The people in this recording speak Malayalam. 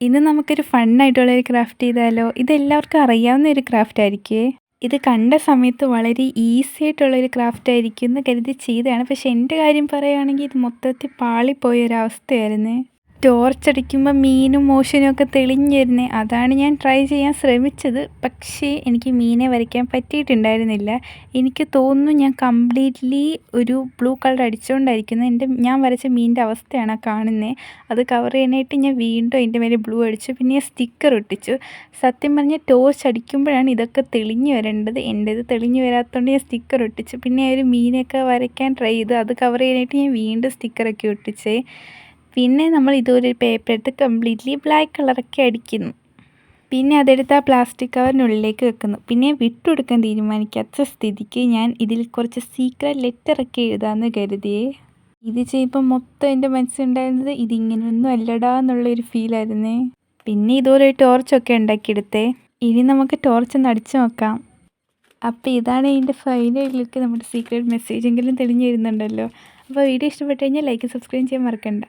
ഇന്ന് നമുക്കൊരു ഫണ്ണായിട്ടുള്ളൊരു ക്രാഫ്റ്റ് ചെയ്താലോ? ഇതെല്ലാവർക്കും അറിയാവുന്ന ഒരു ക്രാഫ്റ്റ് ആയിരിക്കേ? ഇത് കണ്ട സമയത്ത് വളരെ ഈസി ആയിട്ടുള്ളൊരു ക്രാഫ്റ്റ് ആയിരിക്കും എന്ന് കരുതി ചെയ്തതാണ്. പക്ഷെ എന്റെ കാര്യം പറയുകയാണെങ്കിൽ ഇത് മൊത്തത്തിൽ പാളിപ്പോയ ഒരു അവസ്ഥയായിരുന്നു ടോർച്ച് അടിക്കുമ്പോൾ മീനും മോഷനും ഒക്കെ തെളിഞ്ഞു വരുന്നത് അതാണ് ഞാൻ ട്രൈ ചെയ്യാൻ ശ്രമിച്ചത്. പക്ഷേ എനിക്ക് മീനെ വരയ്ക്കാൻ പറ്റിയിട്ടുണ്ടായിരുന്നില്ല. എനിക്ക് തോന്നുന്നു ഞാൻ കംപ്ലീറ്റ്ലി ഒരു ബ്ലൂ കളർ അടിച്ചുകൊണ്ടായിരിക്കുന്നത് എന്റെ ഞാൻ വരച്ച മീനിന്റെ അവസ്ഥയാണ് കാണുന്നത് അത് കവർ ചെയ്യാനായിട്ട് ഞാൻ വീണ്ടും അതിന്റെ മേലെ ബ്ലൂ അടിച്ചു. പിന്നെ സ്റ്റിക്കർ ഒട്ടിച്ചു. സത്യം പറഞ്ഞാൽ ടോർച്ച് അടിക്കുമ്പോഴാണ് ഇതൊക്കെ തെളിഞ്ഞു വരേണ്ടത്. ഇത് തെളിഞ്ഞു വരാത്തതുകൊണ്ട് ഞാൻ സ്റ്റിക്കർ ഒട്ടിച്ചു. പിന്നെ ഒരു മീനൊക്കെ വരയ്ക്കാൻ ട്രൈ ചെയ്തു. അത് കവർ ചെയ്യാനായിട്ട് ഞാൻ വീണ്ടും സ്റ്റിക്കറൊക്കെ ഒട്ടിച്ചേ. പിന്നെ നമ്മൾ ഇതുപോലെ പേപ്പർ എടുത്ത് കംപ്ലീറ്റ്ലി ബ്ലാക്ക് കളറൊക്കെ അടിക്കുന്നു. പിന്നെ അതെടുത്ത് ആ പ്ലാസ്റ്റിക് കവറിനുള്ളിലേക്ക് വെക്കുന്നു. പിന്നെ വിട്ടുകൊടുക്കാൻ തീരുമാനിക്കാത്ത സ്ഥിതിക്ക് ഞാൻ ഇതിൽ കുറച്ച് സീക്രട്ട് ലെറ്ററൊക്കെ എഴുതാമെന്ന് കരുതിയേ. ഇത് ചെയ്യുമ്പോൾ മൊത്തം എന്റെ മനസ്സിലുണ്ടായിരുന്നത് ഇതിങ്ങനെയൊന്നും അല്ലടാ എന്നുള്ളൊരു ഫീലായിരുന്നേ പിന്നെ ഇതുപോലെ ടോർച്ചൊക്കെ ഉണ്ടാക്കിയെടുത്തേ. ഇനി നമുക്ക് ടോർച്ച് ഒന്ന് അടിച്ചു നോക്കാം. അപ്പോൾ ഇതാണ് ഇതിന്റെ ഫൈനൽ നമ്മുടെ സീക്രട്ട് മെസ്സേജെങ്കിലും തെളിഞ്ഞു വരുന്നുണ്ടല്ലോ. അപ്പോൾ വീഡിയോ ഇഷ്ടപ്പെട്ടു കഴിഞ്ഞാൽ ലൈക്ക് സബ്സ്ക്രൈബ് ചെയ്യാൻ മറക്കണ്ട.